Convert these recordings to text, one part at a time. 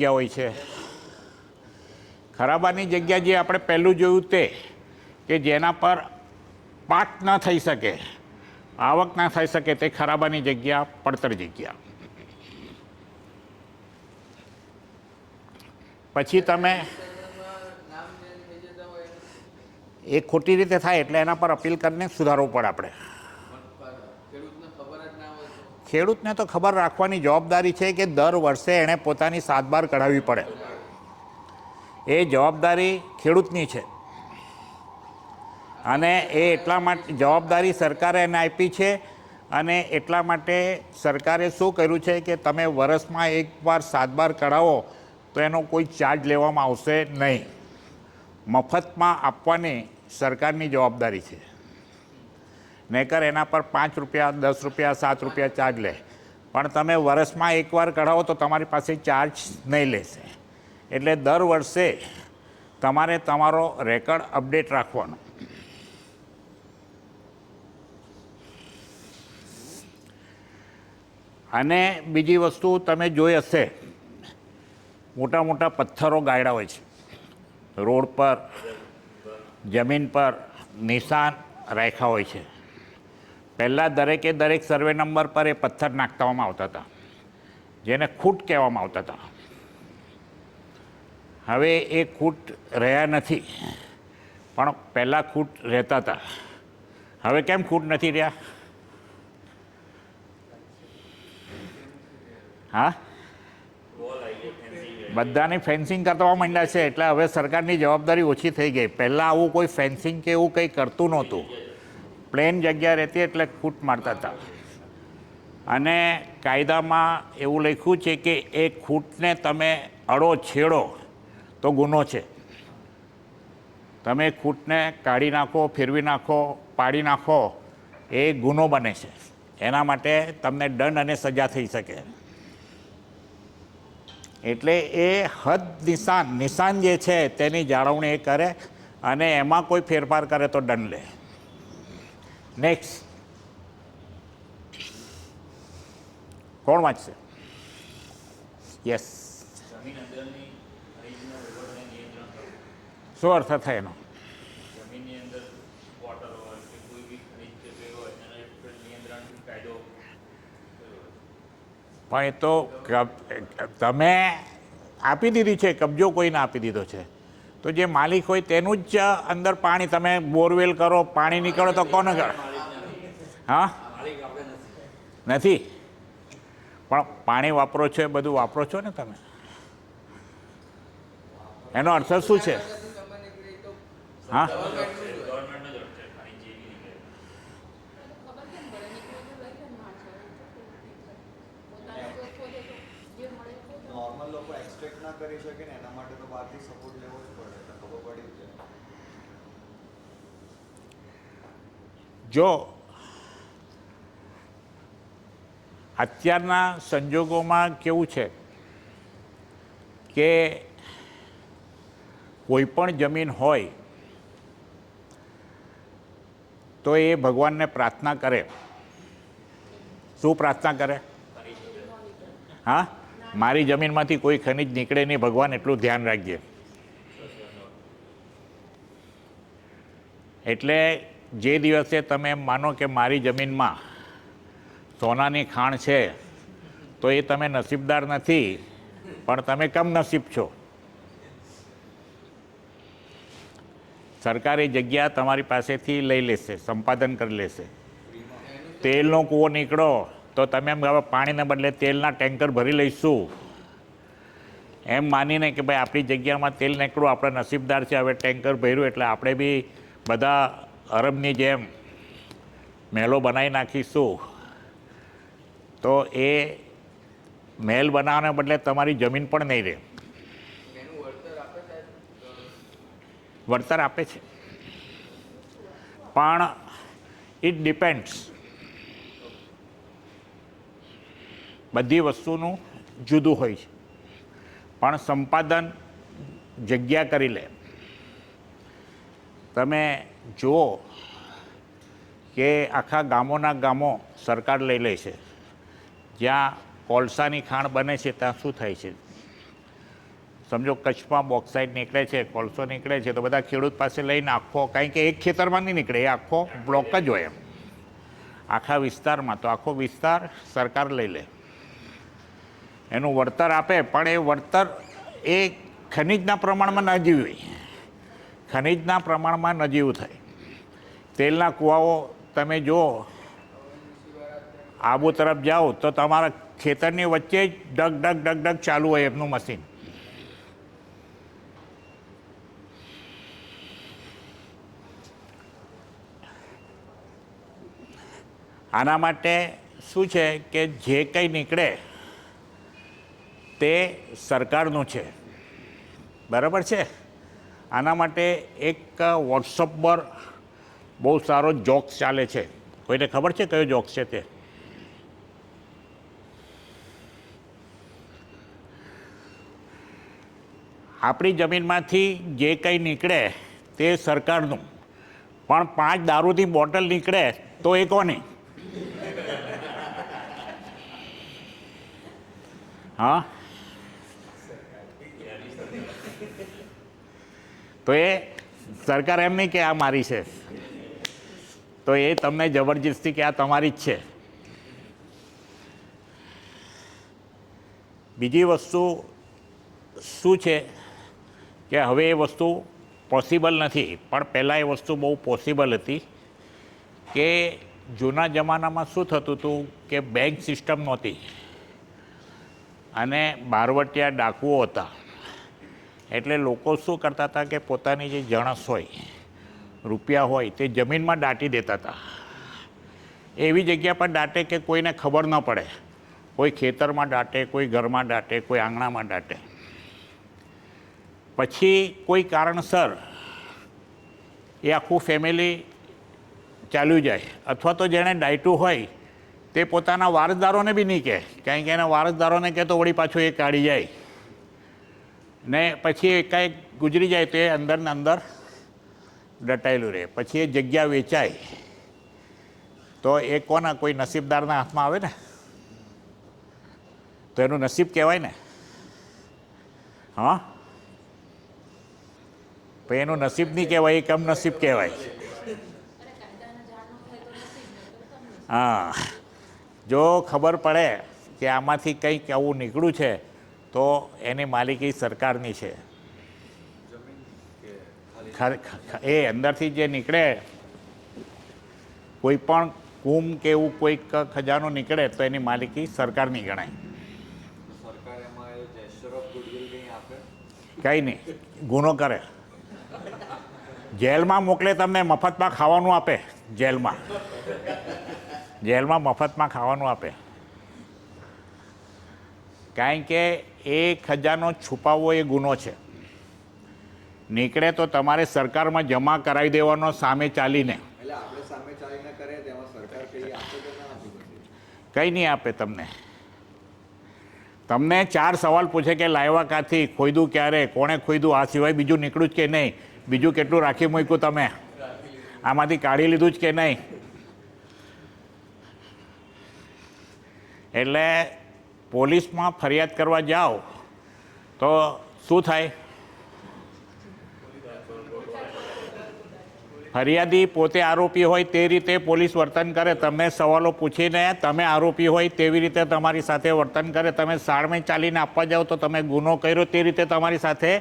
જગ્યા હોય છે. ખરાબાની જગ્યા જે આપણે પહેલું જોયું તે, કે જેના પર પાક ન થઈ શકે, આવક ના થઈ શકે તે ખરાબાની જગ્યા, પડતર જગ્યા. પછી તમે એ ખોટી રીતે થાય એટલે એના પર અપીલ કરીને સુધારવું પડે આપણે. ખેડૂતને તો ખબર રાખવાની જવાબદારી છે કે દર વર્ષે એણે પોતાની સાતબાર કઢાવવી પડે. એ જવાબદારી ખેડૂતની છે. અને એ એટલા માટે જવાબદારી સરકારે એને આપી છે અને એટલા માટે સરકારે શું કર્યું છે કે તમે વર્ષમાં એકવાર સાતબાર કઢાવો તો એનો કોઈ ચાર્જ લેવામાં આવશે નહીં. મફતમાં આપવાની સરકારની જવાબદારી છે. નહીકર એના પર પાંચ રૂપિયા, દસ રૂપિયા, સાત રૂપિયા ચાર્જ લે. પણ તમે વર્ષમાં એકવાર કઢાવો તો તમારી પાસે ચાર્જ નહીં લેશે. એટલે દર વર્ષે તમારે તમારો રેકર્ડ અપડેટ રાખવાનો. અને બીજી વસ્તુ તમે જોઈ હશે, મોટા મોટા પથ્થરો ગાયડા હોય છે. રોડ પર, જમીન પર નિશાન રાખ્યા હોય છે. પહેલાં દરેકે દરેક સર્વે નંબર પર એ પથ્થર નાખવામાં આવતા હતા. જેને ખૂટ કહેવામાં આવતા હતા. હવે એ ખૂટ રહ્યા નથી. પણ પહેલાં ખૂટ રહેતા હતા. હવે કેમ ખૂટ નથી રહ્યા? હા? બધાની ફેન્સિંગ કરવા માંડ્યા છે, એટલે હવે સરકારની જવાબદારી ઓછી થઈ ગઈ. પહેલાં આવું કોઈ ફેન્સિંગ કે એવું કંઈ કરતું નહોતું. પ્લેન જગ્યા રહેતી એટલે ખૂટ મારતા હતા. અને કાયદામાં એવું લખ્યું છે કે એ ખૂટને તમે અડો છેડો તો ગુનો છે. તમે ખૂટને કાઢી નાખો, ફેરવી નાખો, પાડી નાખો, એ ગુનો બને છે. એના માટે તમને દંડ અને સજા થઈ શકે. એટલે એ હદ નિશાન નિશાન જે છે તેની જાળવણી એ કરે અને એમાં કોઈ ફેરફાર કરે તો દંડ લે. નેક્સ્ટ કોણ વાંચશે યસ શું અર્થ થાય એનો? પણ એ તો તમે આપી દીધી છે કબજો કોઈને આપી દીધો છે. તો જે માલિક હોય તેનું જ અંદર પાણી તમે બોરવેલ કરો પાણી નીકળો તો કોને કરો? હા? નથી. પણ પાણી વાપરો છો એ બધું વાપરો છો ને તમે? એનો અર્થ શું છે? હા. નોર્મલ લોકો એક્સપેક્ટ ના કરી શકે ને એના માટે તો બહારથી સપોર્ટ લેવો પડે ખબર પડી જાય. જો અત્યારના સંજોગોમાં કેવું છે કે કોઈ પણ જમીન હોય તો એ ભગવાનને પ્રાર્થના કરે. શું પ્રાર્થના કરે? હા? મારી જમીનમાંથી કોઈ ખનિજ નીકળે નહીં. ભગવાન એટલું ધ્યાન રાખજે. એટલે જે દિવસે તમે એમ માનો કે મારી જમીનમાં સોનાની ખાણ છે, તો એ તમે નસીબદાર નથી, પણ તમે કમ નસીબ છો. સરકારી જગ્યા તમારી પાસેથી લઈ લેશે, સંપાદન કરી લેશે. તેલનો કૂવો નીકળો, તો તમે એમ હવે પાણીને બદલે તેલના ટેન્કર ભરી લઈશું. એમ માનીને કે ભાઈ આપણી જગ્યામાં તેલ નીકળું, આપણે નસીબદાર છે, હવે ટેન્કર ભર્યું એટલે આપણે બી બધા અરબની જેમ મહેલો બનાવી નાખીશું. તો એ મહેલ બનાવવાને બદલે તમારી જમીન પણ નહીં રહે. વળતર આપે છે. પણ ઇટ ડિપેન્ડ્સ બધી વસ્તુનું જુદું હોય છે. પણ સંપાદન જગ્યા કરી લે. તમે જુઓ કે આખા ગામોના ગામો સરકાર લઈ લે છે. જ્યાં કોલસાની ખાણ બને છે, ત્યાં શું થાય છે? સમજો, કચ્છમાં બોક્સાઇડ નીકળે છે, કોલસો નીકળે છે, તો બધા ખેડૂત પાસે લઈને આખો, કારણ કે એક ખેતરમાં નહીં નીકળે, એ આખો બ્લોક જ હોય એમ. આખા વિસ્તારમાં, તો આખો વિસ્તાર સરકાર લઈ લે. એનું વળતર આપે, પણ એ વળતર એ ખનિજના પ્રમાણમાં ન હોય ખનિજના પ્રમાણમાં નજીવું થાય. તેલના કૂવાઓ, તમે જુઓ આબુ તરફ જાઓ તો તમારા ખેતરની વચ્ચે જ ડગ ડગ ડગ ડગ ચાલુ હોય એમનું મશીન. આના માટે શું છે કે જે કંઈ નીકળે તે સરકારનું છે. બરાબર છે? આના માટે એક વોટ્સઅપ પર બહુ સારો જોક્સ ચાલે છે. કોઈને ખબર છે કયો જોક્સ છે તે? આપણી જમીનમાંથી જે કંઈ નીકળે તે સરકારનું. પણ પાંચ દારૂની બોટલ નીકળે તો એ કોની? હા? તો એ સરકાર એમ નહીં કે આ મારી છે. તો એ તમને જબરજસ્તી કે આ તમારી જ છે. બીજી વસ્તુ શું છે? કે હવે એ વસ્તુ પોસિબલ નથી. પણ પહેલાં એ વસ્તુ બહુ પોસિબલ હતી કે જૂના જમાનામાં શું થતું હતું કે બેંક સિસ્ટમ નહોતી. અને બારવટિયા ડાકુઓ હતા. એટલે લોકો શું કરતા હતા કે પોતાની જે જણસ હોય, રૂપિયા હોય, તે જમીનમાં દાટી દેતા હતા. એવી જગ્યા પર દાટે કે કોઈને ખબર ન પડે. કોઈ ખેતરમાં દાટે, કોઈ ઘરમાં દાટે, કોઈ આંગણામાં દાટે. પછી કોઈ કારણસર એ આખું ફેમિલી ચાલ્યું જાય અથવા તો જેણે ડાયટું હોય તે પોતાના વારસદારોને બી નહીં કહે. કારણ કે એના વારસદારોને કહે તો વળી પાછું એ કાઢી જાય. ને પછી એકાએક ગુજરી જાય તો એ અંદરને અંદર દટાયેલું રહે. પછી એ જગ્યા વેચાય. તો એ કોના કોઈ નસીબદારના હાથમાં આવે ને? તો એનું નસીબ કહેવાય ને? હા? તો એનું નસીબ નહીં કહેવાય એ કમ નસીબ કહેવાય. હા. જો ખબર પડે કે આમાંથી કંઈક આવું નીકળ્યું છે તો એની માલિકી સરકારની છે. એ અંદરથી જે નીકળે કોઈ પણ કુમ કે એવું કોઈક ખજાનો નીકળે તો એની માલિકી સરકારની ગણાય. કંઈ નહીં. ગુનો કરે. જેલમાં મોકલે તમને મફતમાં ખાવાનું આપે. જેલમાં. જેલમાં મફતમાં ખાવાનું આપે. કારણ કે એ ખજાનો છુપાવવો એ ગુનો છે. નીકળે તો તમારે સરકારમાં જમા કરાવી દેવાનો સામે ચાલીને. કંઈ નહીં આપે તમને. તમને ચાર સવાલ પૂછે કે લાવ્યા કાથી? ખોઈદું ક્યારે? કોણે ખોઈદું આ સિવાય બીજું નીકળ્યું જ કે નહીં? બીજું કેટલું રાખી મૂક્યું તમે? આમાંથી કાઢી લીધું જ કે નહીં? એટલે પોલીસમાં ફરિયાદ કરવા જાઓ, તો શું થાય? ફરિયાદી પોતે આરોપી હોય તે રીતે પોલીસ વર્તન કરે. તમે સવાલો પૂછીને તમે આરોપી હોય તેવી રીતે તમારી સાથે વર્તન કરે. તમે સાળમે ચાલીને આપવા જાઓ તો તમે ગુનો કર્યો તે રીતે તમારી સાથે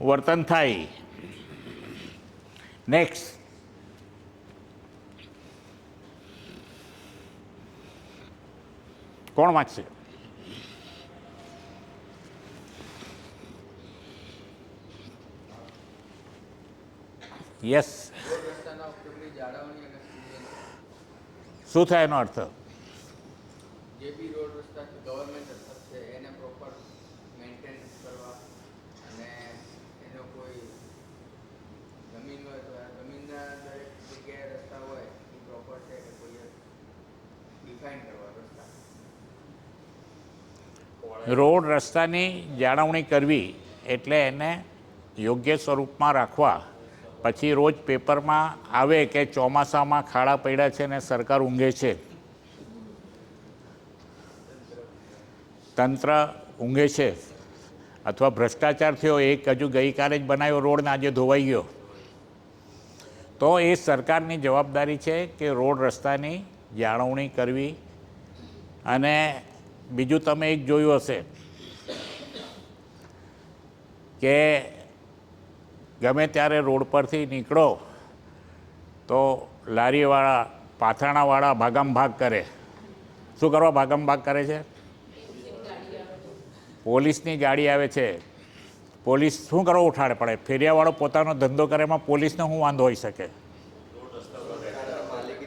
વર્તન થાય. નેક્સ્ટ કોણ વાંચશે? યસ શું થાય એનો અર્થ? જે બી રોડ રસ્તા ગવર્મેન્ટ છે, એને પ્રોપર મેન્ટેન કરવા અને એનો કોઈ જમીન હોય તો આ જમીનના દરેક જગ્યાએ રસ્તા હોય એ પ્રોપર છે કે કોઈ ડિફાઇન કરવા રસ્તા રોડ રસ્તાની જાળવણી કરવી એટલે એને યોગ્ય સ્વરૂપમાં રાખવા. પછી રોજ પેપરમાં આવે કે ચોમાસામાં ખાડા પડ્યા છે ને સરકાર ઊંઘે છે. તંત્ર ઊંઘે છે. અથવા ભ્રષ્ટાચાર થયો, એક હજુ ગઈકાલે જ બનાવ્યો રોડ ને આજે ધોવાઈ ગયો. તો એ સરકારની જવાબદારી છે કે રોડ રસ્તાની જાળવણી કરવી અને બીજું તમે એક જોયું હશે કે ગમે ત્યારે રોડ પરથી નીકળો તો લારીવાળા, પાથરણાવાળા ભાગમ ભાગ કરે. શું કરવા ભાગમ ભાગ કરે છે? પોલીસની ગાડી આવે છે. પોલીસ શું કરવા ઉઠાડે? પડે ફેરિયાવાળો પોતાનો ધંધો કરે એમાં પોલીસને શું વાંધો હોઈ શકે?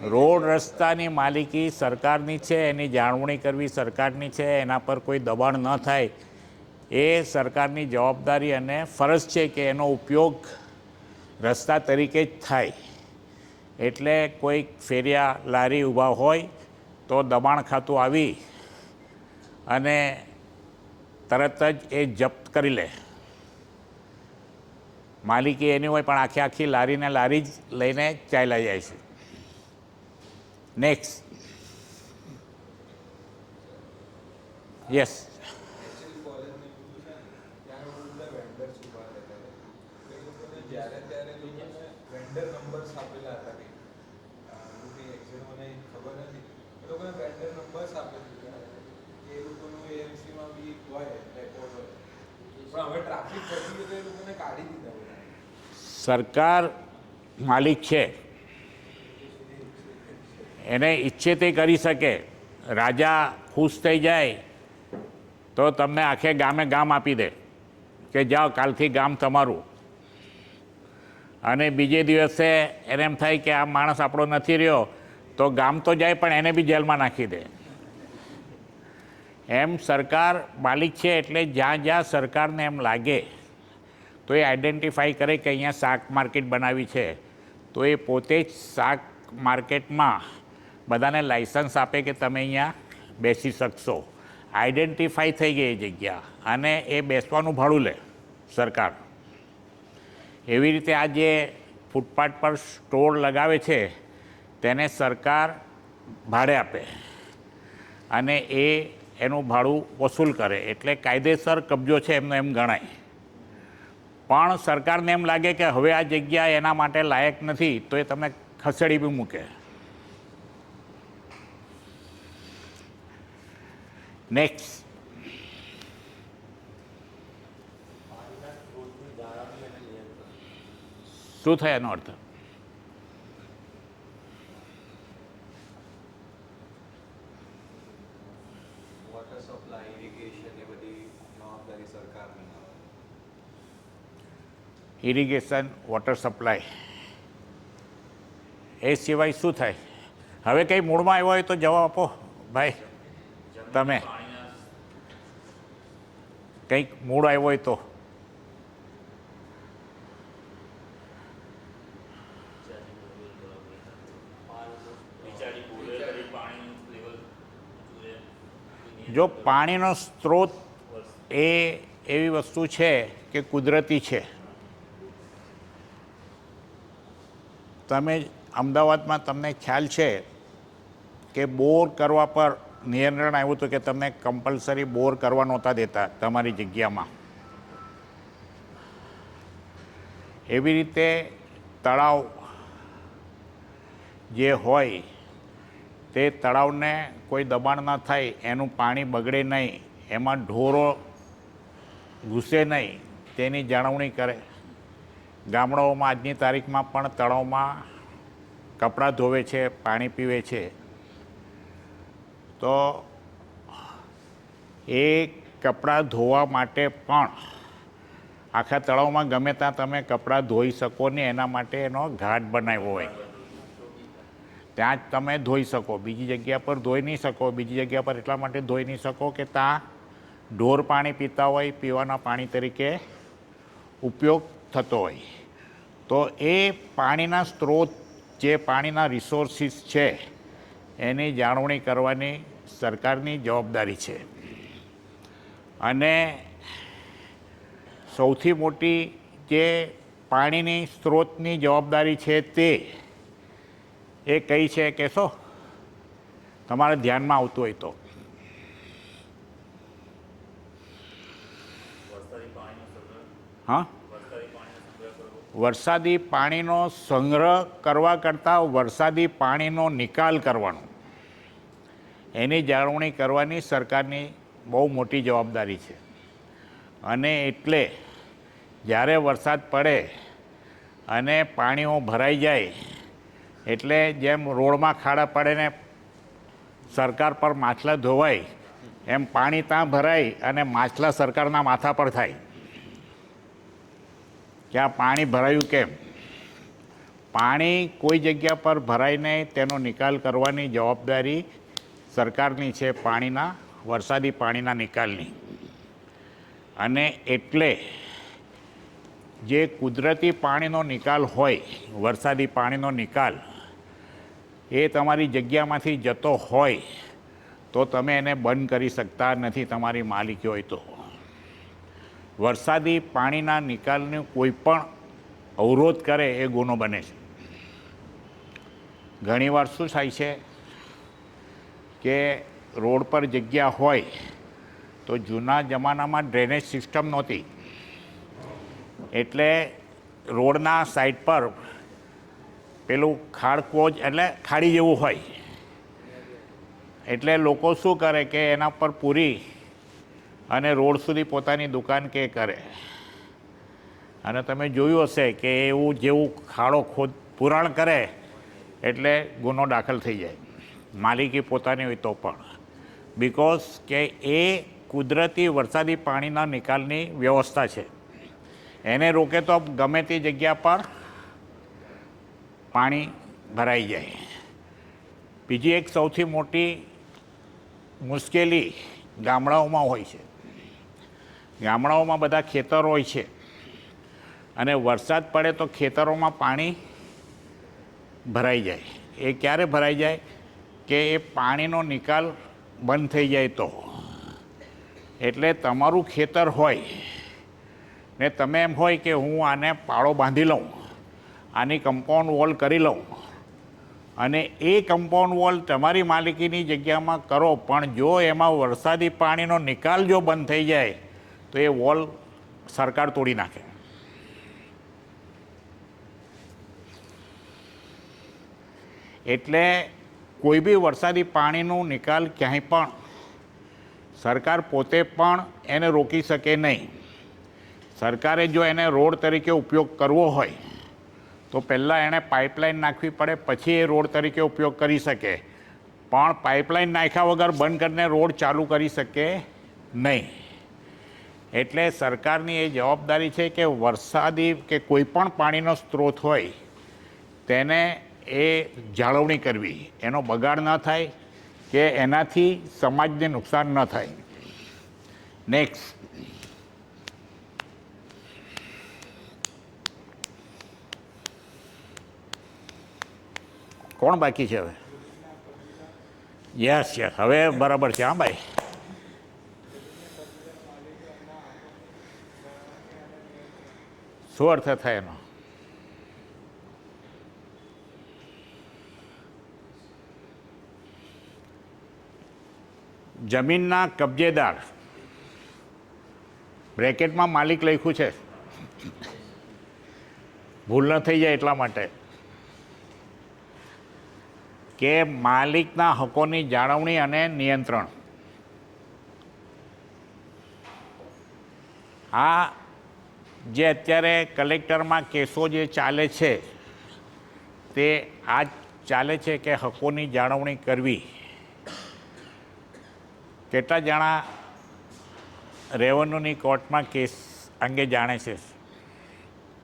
રોડ રસ્તાની માલિકી સરકારની છે, એની જાળવણી કરવી સરકારની છે, એના પર કોઈ દબાણ ન થાય, એ સરકારની જવાબદારી અને ફરજ છે કે એનો ઉપયોગ રસ્તા તરીકે જ થાય. એટલે કોઈક ફેરિયા લારી ઊભા હોય તો દબાણ ખાતું આવી અને તરત જ એ જપ્ત કરી લે. માલિકી એની હોય પણ આખી આખી લારીને લારી જ લઈને ચાલ્યા જાય છે. નેક્સ્ટ યસ સરકાર માલિક છે એને ઈચ્છે તે કરી શકે. રાજા ખુશ થઈ જાય તો તમને આખે ગામે ગામ આપી દે કે જાઓ કાલથી ગામ તમારું. અને બીજે દિવસે એને એમ થાય કે આ માણસ આપણો નથી રહ્યો, તો ગામ તો જાય પણ એને બી જેલમાં નાખી દે. એમ સરકાર માલિક છે એટલે જ્યાં જ્યાં સરકારને એમ લાગે, તો એ આઈડેન્ટિફાઈ કરે કે અહીંયા શાક માર્કેટ બનાવી છે. તો એ પોતે જ શાક માર્કેટમાં બધાને લાઇસન્સ આપે કે તમે અહીંયા બેસી શકશો. આઈડેન્ટિફાઈ થઈ ગઈ જગ્યા અને એ બેસવાનું ભાડું લે સરકાર. એવી રીતે આ જે ફૂટપાથ પર સ્ટોર લગાવે છે, તેને સરકાર ભાડે આપે. અને એ એનું ભાડું વસૂલ કરે. એટલે કાયદેસર કબજો છે એમનો એમ ગણાય. પણ સરકારને એમ લાગે કે હવે આ જગ્યા એના માટે લાયક નથી, તો એ તમને ખસેડી બી મૂકે. નેક્સ્ટ શું થાય એનો અર્થ? ઇરિગેશન વોટર સપ્લાય એ સિવાય શું થાય? હવે કંઈ મૂળમાં આવ્યો હોય તો જવાબ આપો ભાઈ. તમે. કંઈક મૂળ આવ્યો હોય તો. જો પાણીનો સ્ત્રોત એ એવી વસ્તુ છે કે કુદરતી છે. તમે અમદાવાદમાં તમને ખ્યાલ છે કે બોર કરવા પર નિયંત્રણ આવ્યું હતું કે તમને કમ્પલસરી બોર કરવા નહોતા દેતા તમારી જગ્યામાં. એવી રીતે તળાવ જે હોય, તે તળાવને કોઈ દબાણ ન થાય, એનું પાણી બગડે નહીં, એમાં ઢોરો ઘૂસે નહીં, તેની જાળવણી કરે. ગામડાઓમાં આજની તારીખમાં પણ તળાવમાં કપડાં ધોવે છે, પાણી પીવે છે. તો એ કપડાં ધોવા માટે પણ આખા તળાવમાં ગમે ત્યાં તમે કપડાં ધોઈ શકો ને એના માટે એનો ઘાટ બનાવ્યો હોય. ત્યાં જ તમે ધોઈ શકો. બીજી જગ્યા પર ધોઈ નહીં શકો. બીજી જગ્યા પર એટલા માટે ધોઈ નહીં શકો કે ત્યાં ઢોર પાણી પીતા હોય, પીવાના પાણી તરીકે ઉપયોગ થતો હોય. તો એ પાણીના સ્ત્રોત જે પાણીના રિસોર્સિસ છે એની જાળવણી કરવાની સરકારની જવાબદારી છે. અને સૌથી મોટી જે પાણીની સ્ત્રોતની જવાબદારી છે તે એ કઈ છે કહેશો તમારે ધ્યાનમાં આવતું હોય તો. હા? વરસાદી પાણીનો સંગ્રહ કરવા કરતાં વરસાદી પાણીનો નિકાલ કરવાનો. એની જાળવણી કરવાની સરકારની બહુ મોટી જવાબદારી છે. અને એટલે જ્યારે વરસાદ પડે અને પાણીઓ ભરાઈ જાય, એટલે જેમ રોડમાં ખાડા પડે ને સરકાર પર માછલા ધોવાય, એમ પાણી ત્યાં ભરાય અને માછલા સરકારના માથા પર થાય. કે આ પાણી ભરાયું કેમ? પાણી કોઈ જગ્યા પર ભરાઈને તેનો નિકાલ કરવાની જવાબદારી સરકારની છે પાણીના, વરસાદી પાણીના નિકાલની. અને એટલે જે કુદરતી પાણીનો નિકાલ હોય, વરસાદી પાણીનો નિકાલ, એ તમારી જગ્યામાંથી જતો હોય, તો તમે એને બંધ કરી શકતા નથી તમારી માલિકી હોય તો. વરસાદી પાણીના નિકાલને કોઈ પણ અવરોધ કરે એ ગુનો બને છે. ઘણીવાર શું થાય છે કે રોડ પર જગ્યા હોય તો જૂના જમાનામાં ડ્રેનેજ સિસ્ટમ નહોતી. એટલે રોડના સાઈડ પર પેલું ખાડકોજ એટલે ખાડી જેવું હોય. એટલે લોકો શું કરે કે એના પર પૂરી અને રોડ સુધી પોતાની દુકાન કે કરે. અને તમે જોયું હશે કે એવું જેવું ખાડો ખોદ, પુરાણ કરે, એટલે ગુનો દાખલ થઈ જાય. માલિકી પોતાની હોય તો પણ. બિકોઝ કે એ કુદરતી વરસાદી પાણીના નિકાલની વ્યવસ્થા છે. એને રોકે તો ગમે તે જગ્યા પર પાણી ભરાઈ જાય. બીજી એક સૌથી મોટી મુશ્કેલી ગામડાઓમાં હોય છે. ગામડાઓમાં બધા ખેતરો હોય છે. અને વરસાદ પડે તો ખેતરોમાં પાણી ભરાઈ જાય. એ ક્યારે ભરાઈ જાય? કે એ પાણીનો નિકાલ બંધ થઈ જાય તો. એટલે તમારું ખેતર હોય ને તમે એમ હોય કે હું આને પાળો બાંધી લઉં, આની કમ્પાઉન્ડ વોલ કરી લઉં અને એ કમ્પાઉન્ડ વોલ તમારી માલિકીની જગ્યામાં કરો. પણ જો એમાં વરસાદી પાણીનો નિકાલ જો બંધ થઈ જાય તો એ વોલ સરકાર તોડી નાખે. એટલે કોઈ બી વરસાદી પાણીનો નિકાલ ક્યાંય પણ સરકાર પોતે પણ એને રોકી શકે નહીં. સરકારે જો એને રોડ તરીકે ઉપયોગ કરવો હોય, તો પહેલાં એણે પાઇપલાઇન નાખવી પડે, પછી એ રોડ તરીકે ઉપયોગ કરી શકે. પણ પાઇપલાઇન નાખ્યા વગર બંધ કરીને રોડ ચાલુ કરી શકે નહીં. એટલે સરકારની એ જવાબદારી છે કે વરસાદી કે કોઈ પણ પાણીનો સ્ત્રોત હોય, તેને એ જાળવણી કરવી. એનો બગાડ ન થાય કે એનાથી સમાજને નુકસાન ન થાય. નેક્સ્ટ કોણ બાકી છે હવે? યસ યસ હવે બરાબર છે, હા ભાઈ. શું અર્થ થાય એનો? જમીનના કબજેદાર બ્રેકેટમાં માલિક લખ્યું છે. ભૂલ ન થઈ જાય એટલા માટે. કે માલિકના હકોની જાળવણી અને નિયંત્રણ. આ જે અત્યારે કલેક્ટરમાં કેસો જે ચાલે છે, તે આ ચાલે છે કે હકોની જાળવણી કરવી. કેટલા જણા રેવન્યુની કોર્ટમાં કેસ અંગે જાણે છે?